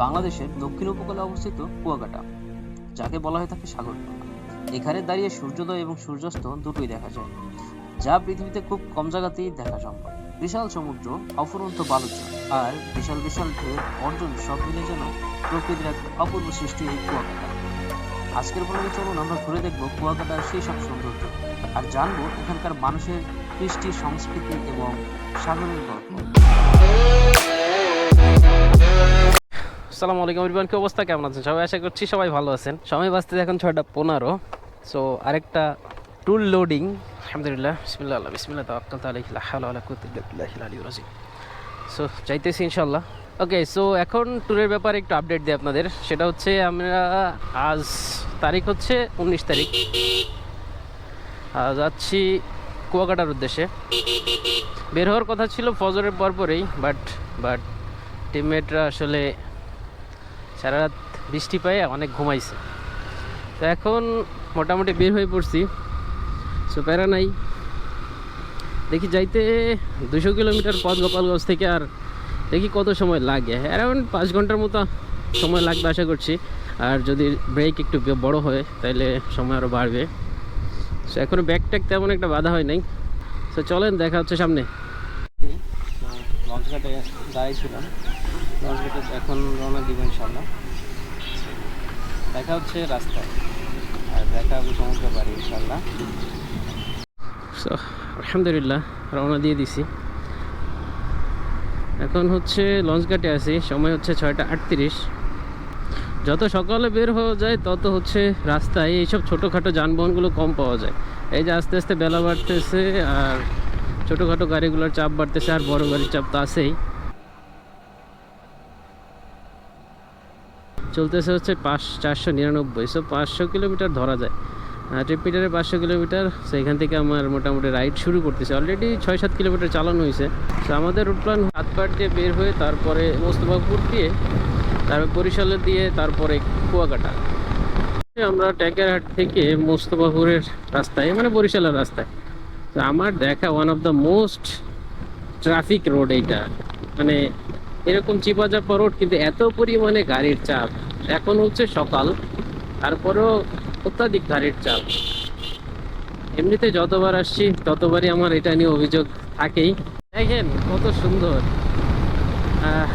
বাংলাদেশের দক্ষিণ উপকূলে অবস্থিত কুয়াকাটা, যাকে বলা হয়ে থাকে সাগর। এখানে দাঁড়িয়ে সূর্যোদয় এবং সূর্যাস্ত দুটোই দেখা যায়, যা পৃথিবীতে খুব কম জায়গাতেই দেখা সম্ভব। বিশাল সমুদ্র, অফুরন্ত বালুচর আর বিশাল বিশাল ঢেউ অর্জন সব মিলে যেন প্রকৃতির এক অপূর্ব সৃষ্টি এই কুয়াকাটা। আজকের পর্বে চলুন আমরা ঘুরে দেখব কুয়াকাটার সেই সব সৌন্দর্য আর জানব এখানকার মানুষের কৃষ্টি সংস্কৃতি এবং সাগরের গল্প। আসসালামু আলাইকুম এভরিওয়ান কি অবস্থা? কেমন আছেন? সবাই আশা করছি সবাই ভালো আছেন। সময় বাঁচতে এখন ছয়টা পনেরো। সো আরেকটা টুল লোডিং আলহামদুলিল্লাহ, বিসমিল্লাহ, আল্লাহ, বিসমিল্লাহ, তাওয়াক্কাল আলাইহি লা হাওলা ওয়ালা কুওয়াতা ইল্লা বিল্লাহিল আলিয়্যিল সো যাইতেছি ইনশাআল্লাহ। ওকে সো এখন ট্যুরের ব্যাপারে একটু আপডেট দিই আপনাদের। সেটা হচ্ছে আমরা আজ তারিখ হচ্ছে উনিশ তারিখ। যাচ্ছি কুয়াকাটার উদ্দেশ্যে। বের হওয়ার কথা ছিল ফজরের পরপরেই বাট বাট টিমমেটরা আসলে সারা রাত বৃষ্টি পায়ে, অনেক ঘুমাইছে। তো এখন মোটামুটি বের হয়ে পড়ছি। সো প্যারা নাই। দেখি যাইতে দুশো কিলোমিটার পথ গোপালগঞ্জ থেকে আর দেখি কত সময় লাগে। অ্যারাউন্ড পাঁচ ঘণ্টার মতো সময় লাগবে আশা করছি। আর যদি ব্রেক একটু বড় হয় তাহলে সময় আরও বাড়বে। সো এখনও ব্যাগ ট্যাগ তেমন একটা বাধা হয় নাই। সো চলেন, দেখা হচ্ছে সামনে। দাঁড়িয়েছিলাম এখন রওনা দিব ইনশাল্লাহ দেখা হচ্ছে রাস্তায়। আর দেখা হবে সমুদ্র বাড়ি ইনশাল্লাহ আলহামদুলিল্লাহ, রওনা দিয়ে দিছি। এখন হচ্ছে লঞ্চ ঘাটে আছি, সময় হচ্ছে ছয়টা আটত্রিশ। যত সকালে বের হওয়া যায়, তত হচ্ছে রাস্তায় এইসব ছোটোখাটো যানবাহনগুলো কম পাওয়া যায়। এই যে আস্তে আস্তে বেলা বাড়তেছে, আর ছোটোখাটো গাড়িগুলোর চাপ বাড়তেছে, আর বড় গাড়ির চাপ তো আছেই। চলতেছে হচ্ছে পাঁচ চারশো নিরানব্বই। সো পাঁচশো কিলোমিটার ধরা যায়। ট্রিপ মিটারে পাঁচশো কিলোমিটার। সেইখান থেকে আমার মোটামুটি রাইড শুরু করতেছে। অলরেডি ছয় সাত কিলোমিটার চালানো হয়েছে। তো আমাদের রুট প্ল্যান হাতপাট দিয়ে বের হয়ে তারপরে মোস্তফাপুর দিয়ে, তারপরে বরিশালে দিয়ে, তারপরে কুয়াকাটা। আমরা ট্যাকেরহাট থেকে মোস্তফাপুরের রাস্তায় মানে বরিশালের রাস্তায়। তো আমার দেখা one of the most traffic road এইটা। মানে এরকম চিপাচাপা রোড কিন্তু এত পরিমাণে গাড়ির চাপ। এখন হচ্ছে সকাল, তারপরেও অত্যাধিক গাড়ির চাপ। এমনিতে যতবার আসছি, ততবারই আমার এটা নিয়ে অভিযোগ থাকেই। দেখেন, কত সুন্দর।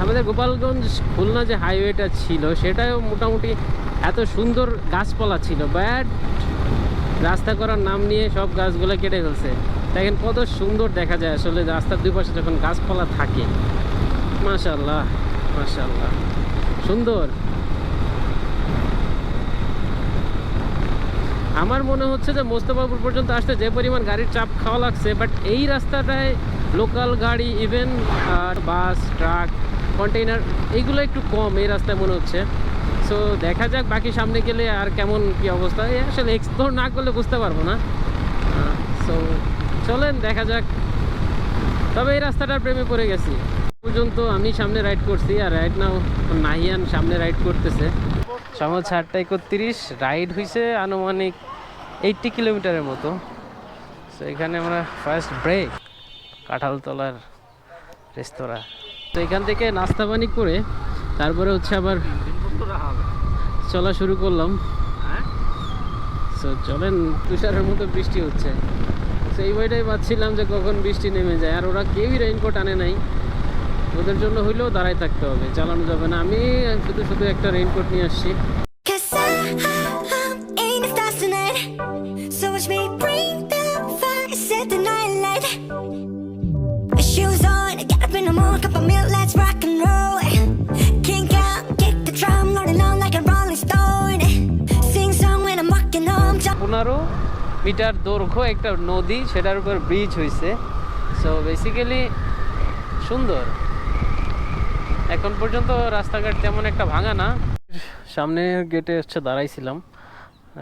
আমাদের গোপালগঞ্জ খুলনা যে হাইওয়েটা ছিল, সেটাও মোটামুটি এত সুন্দর গাছপালা ছিল, ব্যাট। রাস্তা করার নাম নিয়ে সব গাছগুলো কেটে ফেলছে। দেখেন, কত সুন্দর দেখা যায় আসলে রাস্তার দুই পাশে যখন গাছপালা থাকে। মাশাল্লাহ মাশাল্লাহ সুন্দর। আমার মনে হচ্ছে যে মোস্তফাপুর পর্যন্ত আসতে যে পরিমাণ গাড়ির চাপ খাওয়া লাগছে বাট এই রাস্তাটায় লোকাল গাড়ি ইভেন বাস ট্রাক কন্টেইনার এইগুলো একটু কম এই রাস্তায় মনে হচ্ছে। সো দেখা যাক বাকি সামনে গেলে আর কেমন কি অবস্থা। আসলে এক্সপ্লোর না করলে বুঝতে পারব না। সো চলেন দেখা যাক। তবে এই রাস্তাটার প্রেমে পড়ে গেছি। পর্যন্ত আমি সামনে রাইড করছি আর রাইড নাও নাহিয়ান সামনে রাইড করতেছে। সময় আটটা একত্রিশ রাইড হয়েছে আনুমানিক এইটটি কিলোমিটারের মতো। তো এখানে আমরা ফার্স্ট ব্রেক কাঁঠালতলার রেস্তোরাঁ তো এখান থেকে নাস্তা পানি করে তারপরে হচ্ছে আবার চলা শুরু করলাম। তো চলেন, তুষারের মতো বৃষ্টি হচ্ছে। তো এই বইটাই পাচ্ছিলাম যে কখন বৃষ্টি নেমে যায়। আর ওরা কেউই রেইনকোট আনে নাই। ওদের জন্য হইলেও দাঁড়ায় থাকতে হবে চালানো যাবে না। আমি শুধু শুধু একটা রেইনকোট নিয়ে আসছি। আপনারও মিটার দৈর্ঘ্য একটা নদী সেটার উপর ব্রিজ হয়েছে সো বেসিক্যালি সুন্দর। এখন পর্যন্ত রাস্তাঘাট তেমন একটা ভাঙা না। সামনে গেটে হচ্ছে দাঁড়াইছিলাম।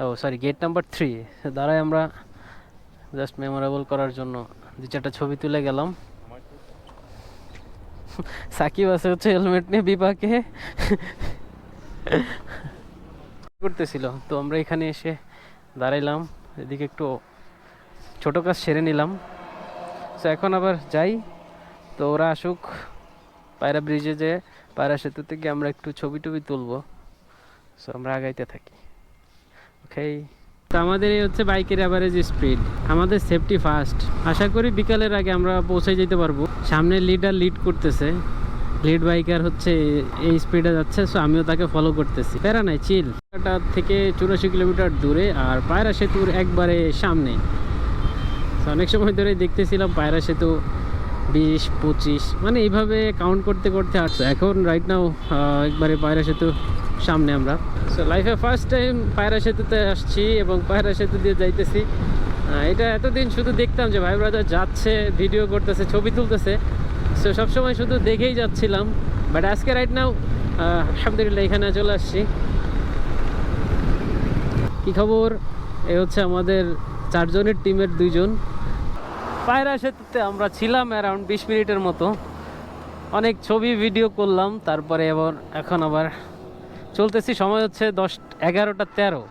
ও সরি গেট নাম্বার থ্রি দাঁড়ায় আমরা জাস্ট মেমোরেবল করার জন্য। দু চারটা ছবি তুলে গেলাম। সাকিব আছে হচ্ছে হেলমেট নিয়ে বিপাকে। করতেছিল তো আমরা এখানে এসে দাঁড়াইলাম। এদিকে একটু ছোট কাজ সেরে নিলাম। তো এখন আবার যাই। তো ওরা আসুক। পায়রা ব্রিজে যে পায়রা সেতু থেকে আমরা একটু ছবি টবি তুলবো। সো আমরা আগাইতে থাকি। ওকে তো আমাদের এই হচ্ছে বাইকের অ্যাভারেজ স্পিড আমাদের সেফটি ফার্স্ট আশা করি বিকালের আগে আমরা পৌঁছে যেতে পারব। সামনে লিডার লিড করতেছে। লিড বাইকার হচ্ছে এই স্পিডে যাচ্ছে সো আমিও তাকে ফলো করতেছি। প্যারা নাই চিল থেকে চুরাশি কিলোমিটার দূরে আর পায়রা সেতুর একবারে সামনে। অনেক সময় ধরে দেখতেছিলাম পায়রা সেতু বিশ, পঁচিশ মানে এইভাবে কাউন্ট করতে করতে আসছে এখন রাইট নাও একবারে পায়রা সেতু সামনে আমরা। সো লাইফে ফার্স্ট টাইম পায়রা সেতুতে আসছি এবং পায়রা সেতু দিয়ে যাইতেছি। এটা এতদিন শুধু দেখতাম যে ভাই ব্রাদার যাচ্ছে ভিডিও করতেছে, ছবি তুলতেছে। সো সবসময় শুধু দেখেই যাচ্ছিলাম। বাট আজকে রাইট নাও আলহামদুলিল্লাহ এখানে চলে আসছি। কি খবর? এ হচ্ছে আমাদের চারজনের টিমের দুইজন। পায়রা সেতুতে আমরা ছিলাম অ্যারাউন্ড বিশ মিনিটের মতো। অনেক ছবি ভিডিও করলাম, তারপরে এবার এখন আবার চলতেছি। সময় হচ্ছে দশ, এগারোটা তেরো।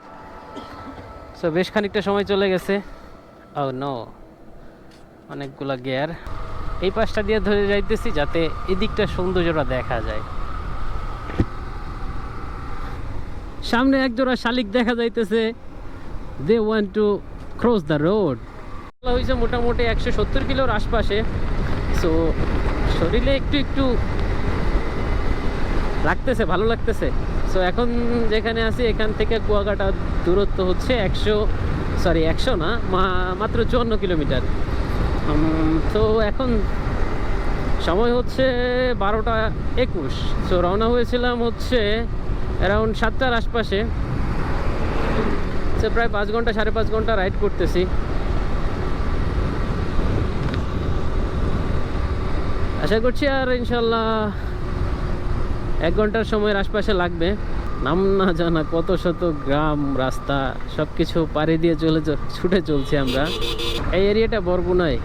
সো বেশ খানিকটা সময় চলে গেছে। ও নো অনেকগুলা গিয়ার এই পাশটা দিয়ে ধরে যাইতেছি যাতে এদিকটা সৌন্দর্যটা দেখা যায়। সামনে একজোড়া শালিক দেখা যাইতেছে। They want to cross the road হয়েছে মোটামুটি একশো সত্তর কিলোর আশপাশে। সো শরীরে একটু একটু লাগতেছে, ভালো লাগতেছে। সো এখন যেখানে আছি, এখান থেকে কুয়াকাটা দূরত্ব হচ্ছে একশো সরি একশো না মাত্র চুয়ান্ন কিলোমিটার। তো এখন সময় হচ্ছে বারোটা একুশ। সো রওনা হয়েছিলাম হচ্ছে অ্যারাউন্ড সাতটার আশপাশে। সে প্রায় পাঁচ ঘণ্টা, সাড়ে পাঁচ ঘণ্টা রাইড করতেছি। আশা করছি আর ইনশাল্লাহ এক ঘণ্টার সময়ের আশপাশে লাগবে। নাম না জানা কত শত গ্রাম, রাস্তা সব কিছু পাড়ি দিয়ে চলে ছুটে চলছি আমরা। এই এরিয়াটা বরগুনায়।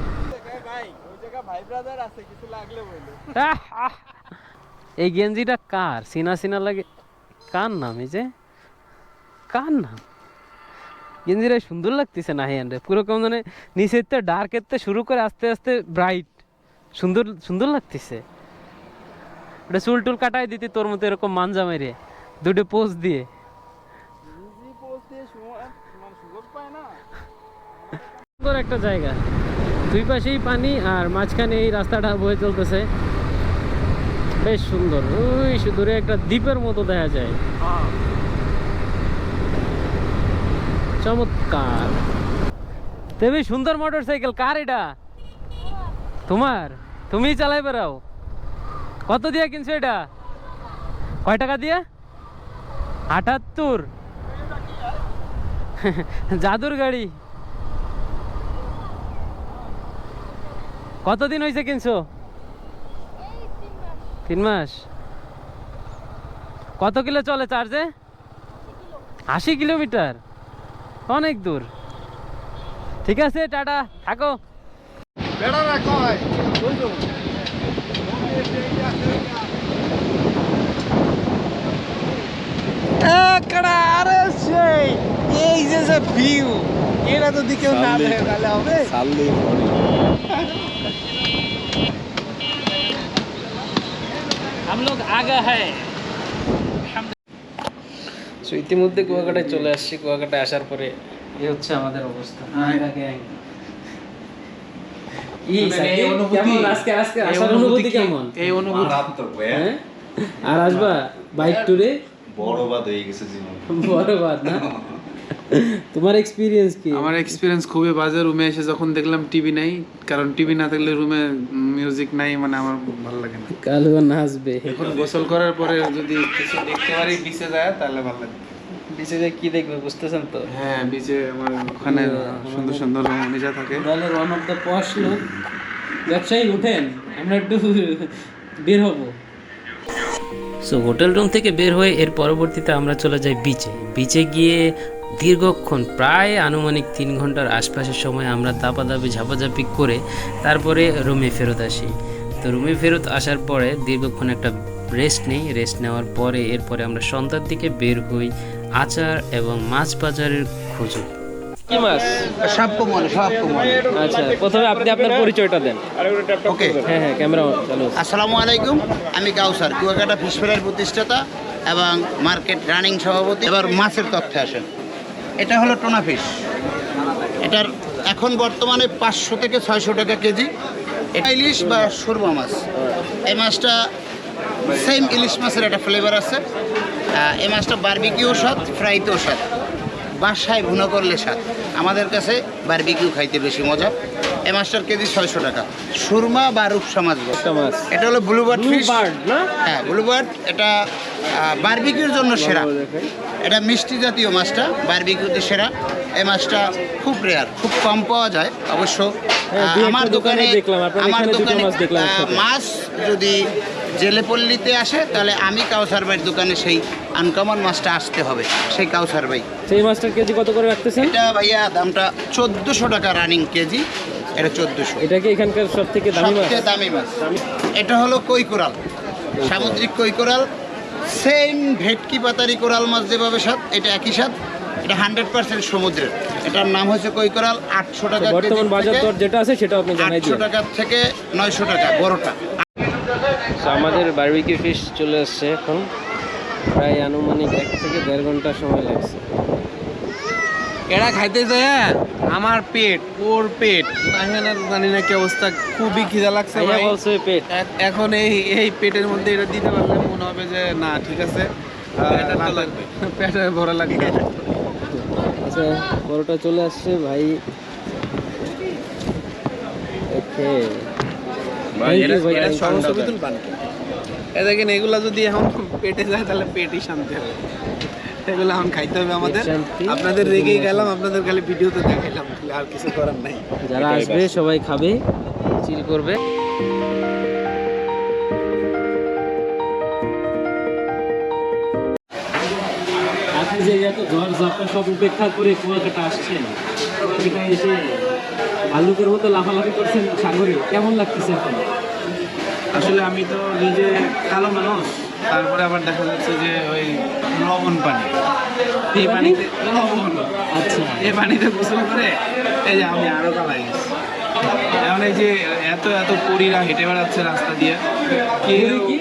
এই গেঞ্জিটা কার? সিনা সিনা লাগে কার নাম এই যে? কার নাম? গেঞ্জিটা সুন্দর লাগতেছে না হ্যান্ডে পুরো কেমন মানে নিচের তো ডার্কের শুরু করে আস্তে আস্তে ব্রাইট সুন্দর সুন্দর লাগতেছে। ওটা চুল টুল কাটাই দিতে তোর মতো এরকম মানজা মেরে দুটো পোজ দিয়ে। সুন্দর একটা জায়গা। দুই পাশেই পানি আর মাঝখানে এই রাস্তাটা বয়ে চলতেছে। বেশ সুন্দর। ওই দূরে একটা দ্বীপের মতো দেখা যায়। চমৎকার। দেবী সুন্দর মোটর সাইকেল কার এটা? তোমার? তুমিই চালাই বেড়াও। কত দিয়ে কিনছো এটা? কয় টাকা দিয়ে? আটাত্তর। জাদুর গাড়ি। কতদিন হয়েছে কিনছো? তিন মাস। কত কিলো চলে চার্জে? আশি কিলোমিটার। অনেক দূর। ঠিক আছে, টাটা, থাকো। বেড়া রাখা হয় আরে সেই এই যে যে ভিউ তো না দেখে তাহলে হবে? ইতিমধ্যে কুয়াকাটায় চলে আসছি। কুয়াকাটায় আসার পরে এ হচ্ছে আমাদের অবস্থা। হ্যাঁ। কেমন আজকে আজকে আসার অনুভূতি কেমন এই অনুভূতি মারাত্মক ভাই আর আসবা বাইক ট্যুরে বড়বাদ হয়ে গেছে জীবন বড় না তোমার এক্সপিরিয়েন্স কি আমার এক্সপিরিয়েন্স খুবই বাজে রুমে এসে যখন দেখলাম টিভি নাই কারণ টিভি না থাকলে রুমে মিউজিক নাই মানে আমার ভালো লাগে না কালো নাচবে এখন গোসল করার পরে যদি কিছু দেখতে পারি বিচে যায় তাহলে ভালো লাগে বিচে যে কি দেখবে বুঝতেছেন তো? হ্যাঁ বিচে আমার ওখানে সুন্দর সুন্দর নিজা থাকে। দলের ওয়ান অফ দ্য পশ লোক। ব্যবসায়ী উঠেন। আমরা একটু বের হব। সো হোটেল রুম থেকে বের হয়ে এর পরবর্তীতে আমরা চলে যাই বিচে বিচে গিয়ে দীর্ঘক্ষণ প্রায় আনুমানিক তিন ঘণ্টার আশপাশের সময় আমরা দাপাদাপি ঝাপাঝাপি করে তারপরে রুমে ফেরত আসি। তো রুমে ফেরত আসার পরে দীর্ঘক্ষণ একটা রেস্ট নেই। রেস্ট নেওয়ার পরে এরপরে আমরা সন্ধ্যার দিকে বের হই আচার এবং মাছ বাজারের খোঁজে। কি মাছ? সব কমন সব কমন আচ্ছা প্রথমে আপনি আপনার পরিচয়টা দেন। ওকে। হ্যাঁ হ্যাঁ ক্যামেরা চালু আসসালামু আলাইকুম আমি কাউসার কুয়াকাটা ফিশ ফ্রাইয়ের প্রতিষ্ঠাতা এবং মার্কেট রানিং সভাপতি। এবার মাছের তথ্যে আসেন। এটা হলো টোনা ফিশ। এটার এখন বর্তমানে পাঁচশো থেকে ছয়শো টাকা কেজি। এটা ইলিশ বা সুরমা মাছ। এই মাছটা সেম ইলিশ মাছের একটা ফ্লেভার আছে। এই মাছটা বারবিকিউ স্বাদ ফ্রাইতেও স্বাদ। বাসায় ভুনা করলে স্বাদ। আমাদের কাছে বারবিকিউ খাইতে বেশি মজা। এই মাছটার কেজি ছয়শো টাকা। সুরমা বা রূপসা মাছ এটা হলো ব্লুবার্ড ব্লু ফিশ হ্যাঁ ব্লুবার্ড এটা বারবিকিউর জন্য সেরা। এটা মিষ্টি জাতীয় মাছটা বারবিকিউতে সেরা। এই মাছটা খুব রেয়ার খুব কম পাওয়া যায় অবশ্য। হ্যাঁ, আমার দোকানে আমার দোকানে মাছ যদি জেলেপল্লিতে আসে তাহলে আমি কাউসার ভাইয়ের দোকানে সেই আনকমন মাছটা আসতে হবে সেই কাউসার ভাই। সেই মাছটার কেজি কত করে রাখতেছেন? এটা ভাইয়া দামটা চোদ্দোশো টাকা রানিং কেজি এটা চোদ্দোশো। এটা কি এখানকার সব থেকে দামি মাছ? সবচেয়ে দামি মাছ। এটা হলো কই কোরাল সামুদ্রিক কই কোরাল সেম ভেটকি পাতারি কোরাল মাছ যেভাবে স্বাদ এটা একই স্বাদ এটা হান্ড্রেড পার্সেন্ট সমুদ্রের। এটার নাম হচ্ছে কই কোরাল আটশো টাকা বর্তমান বাজার দর যেটা আছে সেটা আপনি জানাই আটশো দিন টাকা থেকে নয়শো টাকা বড়টা। তো আমাদের বারবিকিউ ফিশ চলে আসছে এখন। প্রায় আনুমানিক এক থেকে দেড় ঘণ্টা সময় লাগছে। এরা খাইতে যায় আমার পেট ওর পেট। আমি জানি না কি অবস্থা খুবই খিদা লাগছে বলছে পেট। এখন এই এই পেটের মধ্যে এটা দিতে পারলে মনে হবে যে না ঠিক আছে। আহ, লাগবে। পেটে ভরা লাগবে। আচ্ছা বড়টা চলে আসছে ভাই। ওকে এ দেখেন এগুলা যদি এখন পেটে যায় তাহলে পেটই শান্তি হবে। এগুলো এখন খাইতে হবে আমাদের। আপনাদের রেগেই গেলাম আপনাদের খালি ভিডিওতে দেখাইলাম আর কিছু করার নাই। যারা আসবে সবাই খাবে চিল করবে। আপনি যে এত ঝড় ঝাপটা সব উপেক্ষা করে কুয়াকাটা আসছেন এখানে এসে ভালুকের মতো লাফালাফি করছেন সাগরে কেমন লাগতেছে এখন? আসলে আমি তো নিজে কালো মানুষ তারপরে আবার দেখা যাচ্ছে যে ওই লবণ পানি। এই পানিতে লবণ। আচ্ছা। এই পানিতে গোসল করে এই যে আমি আরও কালাই গেছি। এখন এই যে এত এত পরীরা হেঁটে বেড়াচ্ছে রাস্তা দিয়ে কেউ কি?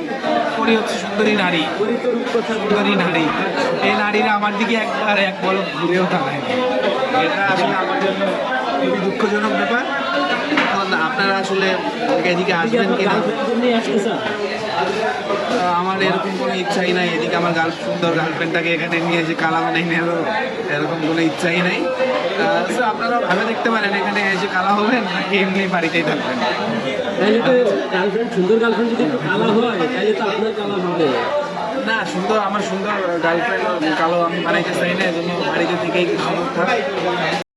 পরী হচ্ছে সুন্দরী নারী। সুন্দরী নারী। এই নারীরা আমার দিকে একবার এক পলক ঘুরেও তাকায় এটা আসলে আমার জন্য খুবই দুঃখজনক ব্যাপার। এখন আপনারা আসলে এদিকে আসবেন কিনা? আমার এরকম কোনো ইচ্ছাই নাই। এদিকে আমার গার্ল সুন্দর গার্লফ্রেন্ডটাকে এখানে নিয়ে এসে কালা বানাই নেব এরকম কোনো ইচ্ছাই নাই। সো আপনারা ভাবে দেখতে পারেন এখানে এসে কালা হবেন নাকি এমনি বাড়িতেই থাকবেন? তো গার্লফ্রেন্ড সুন্দর গার্লফ্রেন্ড যদি কালা হয় তাহলে তো আপনার কালা হবে। না সুন্দর আমার সুন্দর গার্লফ্রেন্ড কালো আমি বানাইতে চাই না এজন্য বাড়িতে থেকেই সুন্দর থাক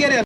এক গেরে